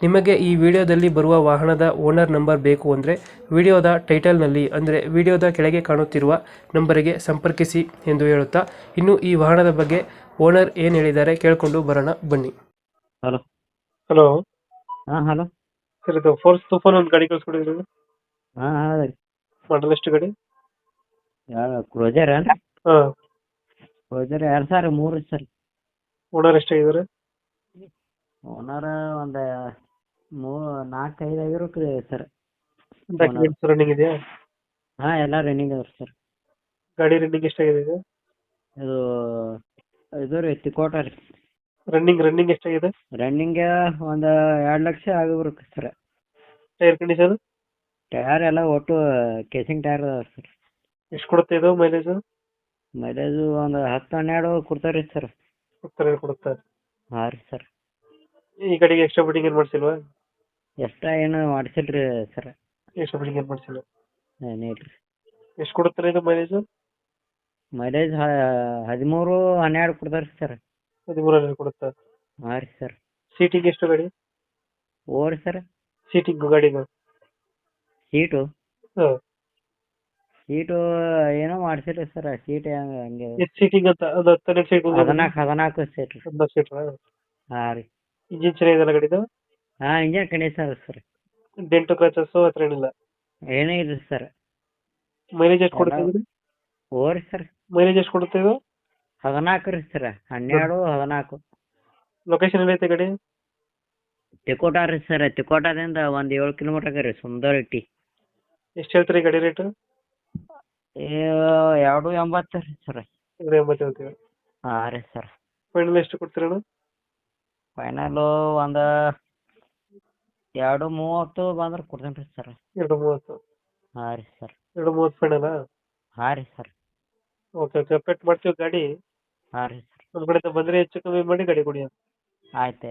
ನಿಮಗೆ ಈ ವಿಡಿಯೋದಲ್ಲಿ ಬರುವ ವಾಹನದ ಓನರ್ ನಂಬರ್ ಬೇಕು ಅಂದರೆ ವಿಡಿಯೋದ ಟೈಟಲ್ನಲ್ಲಿ ಅಂದರೆ ವಿಡಿಯೋದ ಕೆಳಗೆ ಕಾಣುತ್ತಿರುವ ನಂಬರಿಗೆ ಸಂಪರ್ಕಿಸಿ ಎಂದು ಹೇಳುತ್ತಾ ಇನ್ನು ಈ ವಾಹನದ ಬಗ್ಗೆ ಓನರ್ ಏನು ಹೇಳಿದ್ದಾರೆ ಕೇಳಿಕೊಂಡು ಬರೋಣ ಬನ್ನಿ. ಹಲೋ. ಹಲೋ. ಹಾಂ ಹಲೋ. ಸರ್ ಇದು ಫೋರ್ಸ್ ತುಫಾನ್ ಒಂದು ಗಾಡಿ ಕಳ್ಸ್ಕೊಡಿದ್ರಿ ಹಾಂ ರೀ ಮಾಡಲ್ ಎಷ್ಟು ಗಾಡಿ? ಯಾವ ಕ್ರೋಜರ್ ಏನು ಹಾಂ. ಕ್ರೋಜರ್ ಎರಡು ಸಾವಿರ ಮೂರು ಸರ್. ಓನರ್ ಎಷ್ಟಾಗಿದ್ದಾರೆ? ಓನರ್ ಒಂದು ಮೂರು ನಾಲ್ಕು ಐದು ಆಗಿರ್ಬೇಕು ರೀ ಸರ್. ಡಾಕ್ಯುಮೆಂಟ್ಸ್ ರನ್ನಿಂಗ್ ಇದೆಯಾ? ಹಾಂ ಎಲ್ಲ ರನ್ನಿಂಗ್ ಅದ ಸರ್ ಗಾಡಿ ರನ್ನಿಂಗ್ ಎಷ್ಟಾಗಿದೆ ಇದು? ಇದು ಇದು ರೀ ತಿಕೋಟ ರೀ. ರನ್ನಿಂಗ್ ರನ್ನಿಂಗ್ ಎಷ್ಟಾಗಿದೆ ರನ್ನಿಂಗ್ ಒಂದು ಎರಡು ಲಕ್ಷ ಆಗಿರ್ಬೇಕು ಸರ್ ಟೈರ್ ಕಂಡೀಷನ್ ಟೈರ್ ಎಲ್ಲ ಒಟ್ಟು ಕೇಸಿಂಗ್ ಟೈರ್ ಅದಾವ ಸರ್ ಎಷ್ಟು ಕೊಡುತ್ತೆ ಇದು ಮೈಲೇಜ್ ಮೈಲೇಜು ಒಂದು ಹತ್ತು ಹನ್ನೆರಡು ಕೊಡ್ತಾರೆ ರೀ ಸರ್ ಕೊಡ್ತಾರೆ ಕೊಡುತ್ತೆ? ಹಾಂ ರೀ ಸರ್ ಈ ಕಡೆಗೆ ಎಕ್ಸ್ಟ್ರಾ ಬಿಲ್ಡಿಂಗ್ ಏನು ಮಾಡ್ಸಿಲ್ವ? ಎಕ್ಸ್ಟ್ರಾ ಏನು ಮಾಡಿಸಿಲ್ಲ ರೀ ಸರ್ ಎಕ್ಸ್ಟ್ರಾ ಬಿಲ್ಡಿಂಗ್ ಏನು ಮಾಡ್ಸಿಲ್ಲ ಏನಿಲ್ಲ ರೀ ಎಷ್ಟು ಕೊಡುತ್ತಾರೆ ಇದು ಮೈಲೇಜ್ ಮೈಲೇಜ್ ಹದಿಮೂರು ಹನ್ನೆರಡು ಕೊಡ್ತಾರೆ ಸರ್ ಹದಿಮೂರು ಹನ್ನೆರಡು ಕೊಡುತ್ತಾ? ಹಾಂ ರೀ ಸರ್ ಸೀಟಿಂಗ್ ಎಷ್ಟು ಗಾಡಿ? ಓರಿ ಸರ್ ಸೀಟಿಂಗ್ ಗಾಡಿಗೆ ಸೀಟು ಹಾಂ. ಸೀಟು ಏನೋ ಮಾಡ್ಸಿಲ್ಲ ಸರ್ ಸೀಟ್ ಹಂಗೆ ಎಷ್ಟು ಸೀಟಿಂಗ್ ಅಂತ? ಅದು ಹತ್ತನೇ ಸೀಟ್ ಹದಿನಾಲ್ಕು ಹದಿನಾಲ್ಕು ಸೀಟ್ ರೀ ಹದಿನಾಲ್ಕು ಸೀಟ್ ಹಾಂ ರೀ. ಇಂಜಿನ್ ಚೆನ್ನಾಗಿದೆಲ್ಲ ಗಾಡಿದು? ಹಾ engine condition sir. Dent scratches ಹತ್ರ ಏನಿಲ್ಲ? ಏನೇ ಇದೆ ಸರ್. ಮೈಲೇಜ್ ಎಷ್ಟು ಕೊಡುತ್ತೆ ಇದು ಓರಿ ಸರ್. ಮೈಲೇಜ್ ಎಷ್ಟು ಕೊಡುತ್ತೆ ಇದು? ಹದಿನಾಲ್ಕು ರೀ ಸರ್. ಹನ್ನೆರಡು ಹದಿನಾಲ್ಕು. ಲೊಕೇಶನ್ ಎಲ್ಲೈತೆ ಗಡಿ? ತಿಕೋಟ ರೀ ಸರ್. ತಿಕೋಟದಿಂದ ಒಂದು ಏಳು ಕಿಲೋಮೀಟರ್ ರೀ ಸುಂದರ್ ಇಟ್ಟಿ. ಎಷ್ಟು ಹೇಳ್ತೀರಿ ಗಾಡಿ ರೇಟ್? ಎರಡು ಎಂಬತ್ತು ರೀ ಸರ್. ಎರಡು ಎಂಬತ್ತು ಹೇಳ್ತೀವಿ ಹಾಂ ರೀ ಸರ್. ಫೈನಲ್ ಎಷ್ಟು ಕೊಡ್ತೀರಣ್ಣ? ಫೈನಲು ಒಂದು ಎರಡು ಮೂವತ್ತು ಬಂದ್ರೆ ಕೊಡ್ತೀನಿ ರೀ ಸರ್ ಎರಡು ಮೂವತ್ತು? ಹಾಂ ರೀ ಸರ್ ಎರಡು ಮೂವತ್ತು ಫೈನಲ್ಲ ಹಾಂ ರೀ ಸರ್ ಓಕೆ ಓಕೆ ಪೆಟ್ ಮಾಡ್ತೀವಿ ಗಾಡಿ? ಹಾಂ ರೀ ಸರ್ ನಮ್ಮ ಕಡೆಯಿಂದ ಬಂದರೆ ಹೆಚ್ಚು ಕಮ್ಮಿ ಮಾಡಿ ಗಾಡಿ ಕೊಡಿ ಆಯ್ತು.